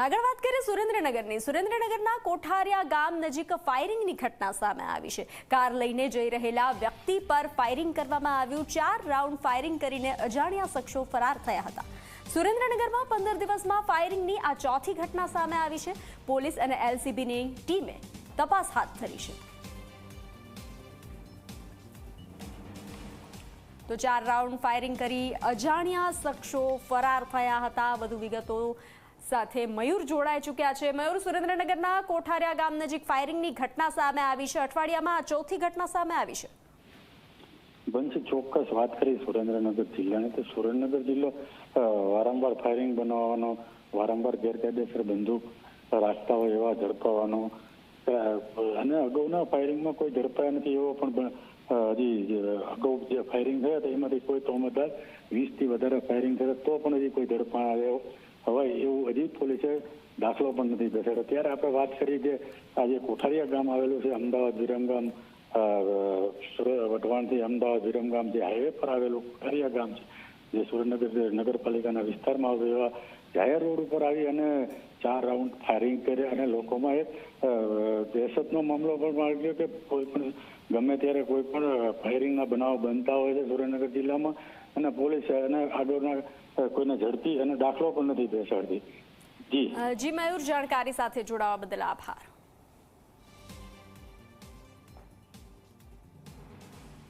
આગળ વાત કરીએ સુરેન્દ્રનગરની. સુરેન્દ્રનગરના કોઠારિયા ગામ નજીક ફાયરિંગની ઘટના સામે આવી છે. કાર લઈને જઈ રહેલા વ્યક્તિ પર ફાયરિંગ કરવામાં આવ્યું. ચાર રાઉન્ડ ફાયરિંગ કરીને અજાણ્યા શખ્સો ફરાર થયા હતા. સુરેન્દ્રનગરમાં પંદર દિવસમાં ફાયરિંગની આ ચોથી ઘટના સામે આવી છે. પોલીસ અને એલસીબીની ટીમે તપાસ હાથ ધરી છે. તો ચાર રાઉન્ડ ફાયરિંગ કરી અજાણ્યા શખ્સો ફરાર થયા હતા. વધુ વિગતો સાથે મયુર જોડાઈ ચૂક્યા છે. મયુર, સુરેન્દ્રનગરના કોઠારિયા ગામ નજીક ફાયરિંગની ઘટના સામે આવી છે. અઠવાડિયામાં આ ચોથી ઘટના સામે આવી છે. વંશ ચોક્કસ વાત કરી સુરેન્દ્રનગર જિલ્લાની. તો સુરેન્દ્રનગર જિલ્લો વારંવાર ફાયરિંગ બનાવવાનો, વારંવાર ગેરકાયદેસર બંદૂક રાખતા હોય એવા ઝડપાવાનો અને અગાઉના ફાયરિંગમાં કોઈ ઝડપાયા નથી એવો પણ હજી અગાઉ જે ફાયરિંગ થયા હતા, એમાંથી કોઈ તો વીસથી વધારે ફાયરિંગ થયા તો પણ હજી કોઈ ઝડપા આવ્યો હોય એવું હજી પોલીસે દાખલો પણ નથી બેસાડ્યો. ત્યારે આપણે વાત કરી કે આજે કોઠારીયા ગામ આવેલું છે, અમદાવાદ, વિરમગામ વઢવાણથી અમદાવાદ, વિરમગામ જે હાઈવે પર આવેલું કોઠારિયા ગામ છે. જે સુરેન્દ્રનગર નગરપાલિકાના વિસ્તારમાં આવે એવા જાહેર રોડ ઉપર આવી અને ચાર રાઉન્ડ ફાયરિંગ કર્યા અને લોકોમાં એક દહેશતનો મામલો પણ માગ્યો કે કોઈ પણ ગમે ત્યારે કોઈ પણ ફાયરિંગના બનાવ બનતા હોય છે સુરેન્દ્રનગર જિલ્લામાં અને પોલીસ અને આગળના કોઈને ઝડપી અને દાખલો પણ નથી બેસાડતી. જી. જી, મયુર, જાણકારી સાથે જોડાવા બદલ આભાર.